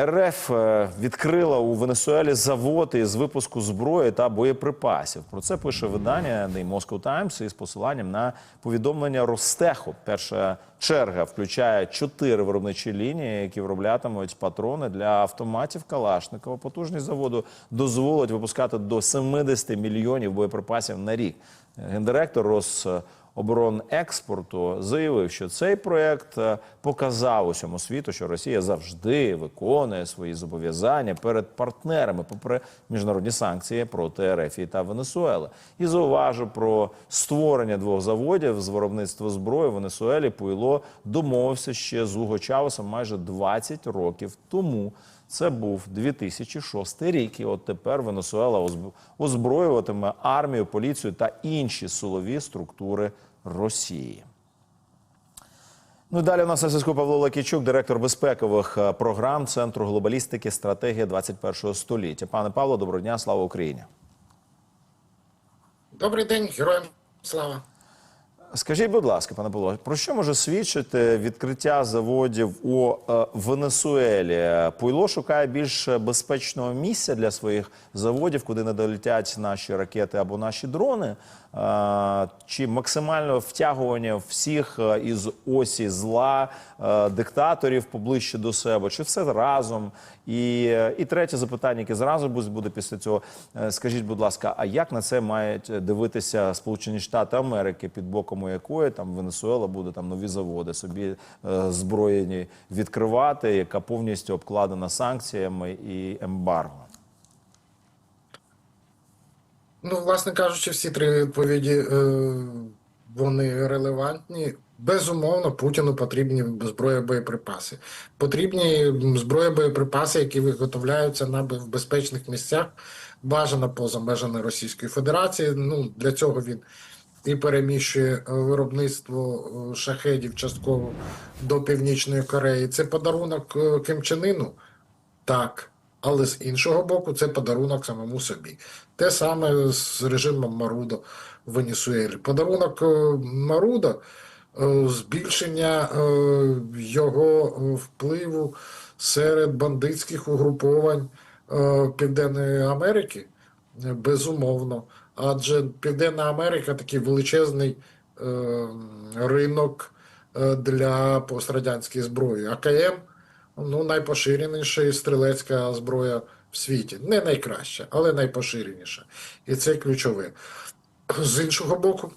РФ е, відкрила у Венесуелі завод із випуску зброї та боєприпасів. Про це пише видання The Moscow Times із посиланням на повідомлення Ростеху. Перша черга включає чотири виробничі лінії, які вироблятимуть патрони для автоматів Калашникова. Потужність заводу дозволить випускати до 70 мільйонів боєприпасів на рік. Гендиректор Рос оборонекспорту заявив, що цей проект е, показав усьому світу, що Росія завжди виконує свої зобов'язання перед партнерами, попри міжнародні санкції проти РФ та Венесуели. І зауважу про створення двох заводів з виробництва зброї в Венесуелі. Пуйло домовився ще з Уго Чавесом майже 20 років тому. Це був 2006 рік, і от тепер Венесуела озб- озброюватиме армію, поліцію та інші силові структури Росії. Ну і далі у нас на зв'язку Павло Лакічук, директор безпекових е, програм Центру глобалістики стратегія 21 століття. Пане Павло, доброго дня, слава Україні. Добрий день, героям слава. Скажіть, будь ласка, пане Павло, про що може свідчити відкриття заводів у е, Венесуелі? Пуйло шукає більш безпечного місця для своїх заводів, куди не долетять наші ракети або наші дрони, Е, чи максимальне втягування всіх е, із осі зла диктаторів поближче до себе, чи все разом? І, е, і третє запитання, яке зразу буде- після цього. Е, Скажіть, будь ласка, а як на це мають дивитися Сполучені Штати Америки, під боком якої там Венесуела буде там нові заводи собі е, зброєні відкривати, яка повністю обкладена санкціями і ембарго? Ну, власне кажучи, всі три відповіді е, вони релевантні. Безумовно, Путіну потрібні зброя боєприпаси. Потрібні зброя боєприпаси, які виготовляються на в безпечних місцях, бажано поза межами Російської Федерації. Ну, для цього він і переміщує е, виробництво е, шахедів частково до Північної Кореї. Це подарунок е, Ким Чен Іну? Так. Але з іншого боку, це подарунок самому собі. Те саме з режимом Марудо в Венесуелі. Подарунок Марудо збільшення е, його е, впливу серед бандитських угруповань е, Південної Америки. Е, Безумовно. Адже Південна Америка такий величезний е, ринок е, для пострадянської зброї. АКМ ну, найпоширеніша стрілецька зброя в світі. Не найкраща, але найпоширеніша. І це ключове. З іншого боку,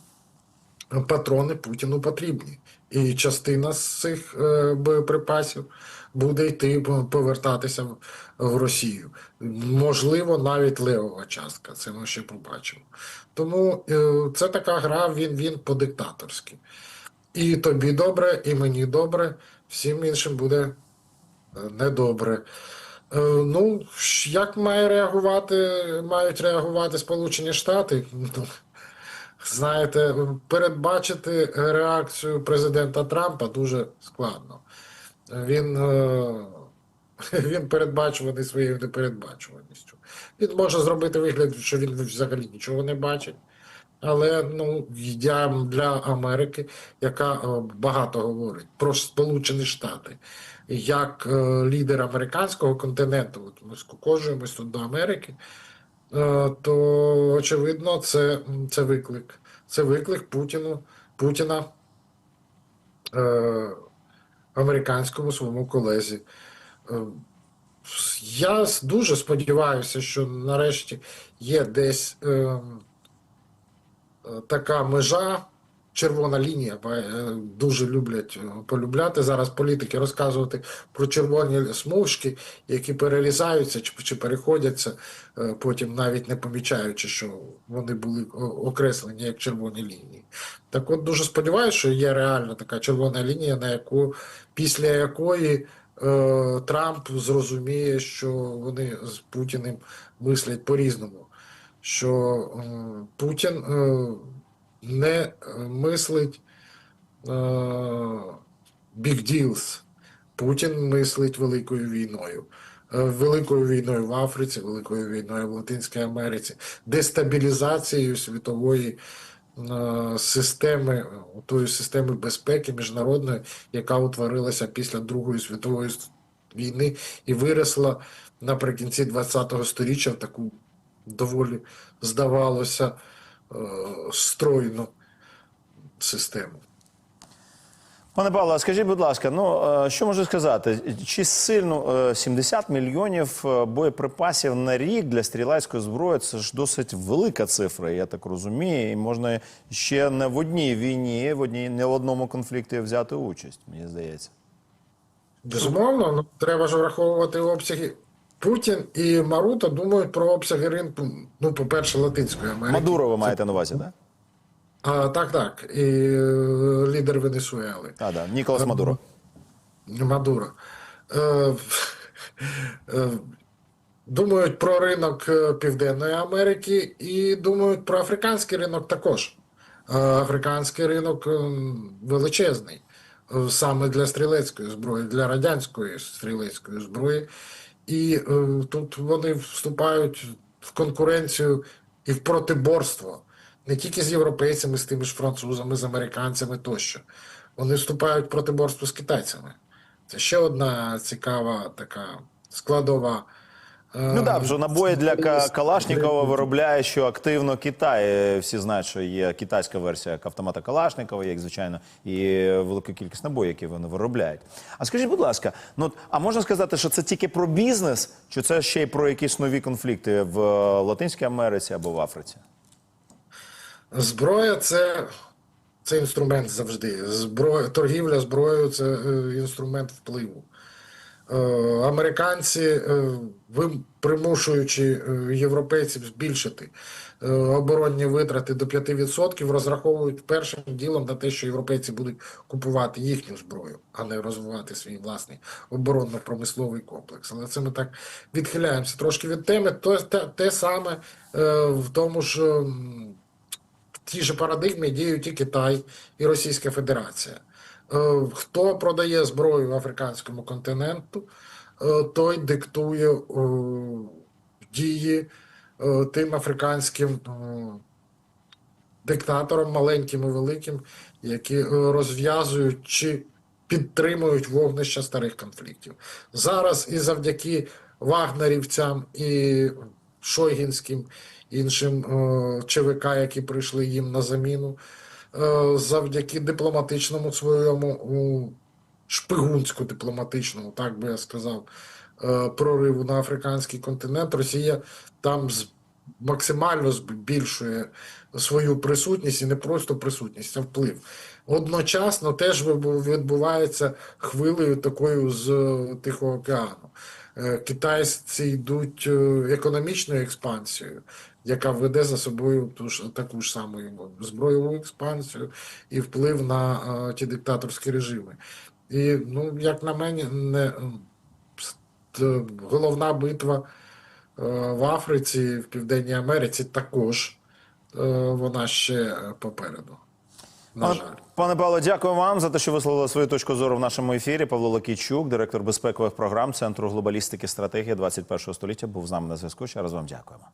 патрони Путіну потрібні. І частина з цих е, боєприпасів буде йти повертатися в, Росію. Можливо, навіть левова частка. Це ми ще побачимо. Тому е, це така гра, він, він по-диктаторськи. І тобі добре, і мені добре, всім іншим буде е, недобре. Ну, як має реагувати, мають реагувати Сполучені Штати? Знаєте, передбачити реакцію президента Трампа дуже складно. Він, е, він передбачуваний своєю непередбачуваністю. Він може зробити вигляд, що він взагалі нічого не бачить. Але ну, я для Америки, яка е, багато говорить про Сполучені Штати, як е, лідер американського континенту, от ми скукожуємось тут до Америки, то очевидно, це, це виклик. Це виклик Путіну, Путіна е, американському своєму колезі. Е, я дуже сподіваюся, що нарешті є десь. Е, Е, така межа, червона лінія. е, Дуже люблять е, полюбляти зараз політики розказувати про червоні смужки, які перерізаються чи, чи переходяться, е, потім навіть не помічаючи, що вони були окреслені як червоні лінії. Так от дуже сподіваюся, що є реально така червона лінія, на яку після якої. Трамп зрозуміє, що вони з Путіним мислять по-різному що Путін не е, мислить е, big deals. Путін мислить великою війною. Е, Великою війною в Африці, великою війною в Латинській Америці, дестабілізацією світової системи, тої системи безпеки міжнародної, яка утворилася після Другої світової війни і виросла наприкінці ХХ століття в таку доволі, здавалося, стройну систему. Пане Павло, скажіть, будь ласка, ну е, що можу сказати? Чи сильно е, 70 мільйонів е, боєприпасів на рік для стрілецької зброї це ж досить велика цифра, я так розумію. І можна ще не в одній війні, в одній не в одному конфлікті взяти участь, мені здається. Безумовно, ну, треба ж враховувати обсяги. Путін і Маруто думають про обсяги ринку, ну, по-перше, Латинської Америки. Мадуро ви маєте на увазі, так? А, так, так. І е, лідер Венесуели. А, да. Ніколас Мадуро. Мадуро. Е, е, думають про ринок е, Південної Америки і думають про африканський ринок також. Е, Африканський ринок е, величезний е, саме для стрілецької зброї, для радянської стрілецької зброї. І е, тут вони вступають в конкуренцію і в протиборство не тільки з європейцями, з тими ж французами, з американцями тощо. Вони вступають в протиборство з китайцями. Це ще одна цікава така складова. Ну так, вже набої для Ка- стрілецької Калашнікова виробляє, що активно Китай. Е, Всі знають, що є китайська версія автомата Калашникова, як звичайно, і велика кількість набоїв, які вони виробляють. А скажіть, будь ласка, ну а можна сказати, що це тільки про бізнес, чи це ще й про якісь нові конфлікти в е, Латинській Америці або в Африці? Зброя це, це інструмент завжди. Зброя, торгівля зброєю це е, інструмент впливу. Е, Американці, е, примушуючи е, європейців збільшити оборонні витрати до 5%, розраховують першим ділом на те, що європейці будуть купувати їхню зброю, а не розвивати свій власний оборонно-промисловий комплекс. Але це ми так відхиляємося трошки від теми. То, те, те саме в тому ж. в тій же парадигмі діють і Китай, і Російська Федерація. Е, Хто продає зброю африканському континенту, е, той диктує е, дії тим африканським диктаторам, маленьким і великим, які розв'язують чи підтримують вогнища старих конфліктів. Зараз і завдяки вагнерівцям і шойгінським іншим ЧВК, які прийшли їм на заміну, завдяки дипломатичному своєму шпигунську дипломатичному, так би я сказав, е, прориву на африканський континент, Росія там з- максимально збільшує свою присутність і не просто присутність, а вплив. Одночасно теж відбувається хвилею такою з е, Тихого океану. Е, Китайці йдуть е, економічною експансією, яка веде за собою ту ж таку ж саму збройову експансію і вплив на е, ті диктаторські режими. І, ну, як на мене, не головна битва в Африці, в Південній Америці також е, вона ще е, попереду. На жаль. Пане Павло, дякую вам за те, що висловили свою точку зору в нашому ефірі. Павло Лакійчук, директор безпекових програм Центру глобалістики стратегії 21 століття, був з нами на зв'язку. Ще раз вам дякуємо.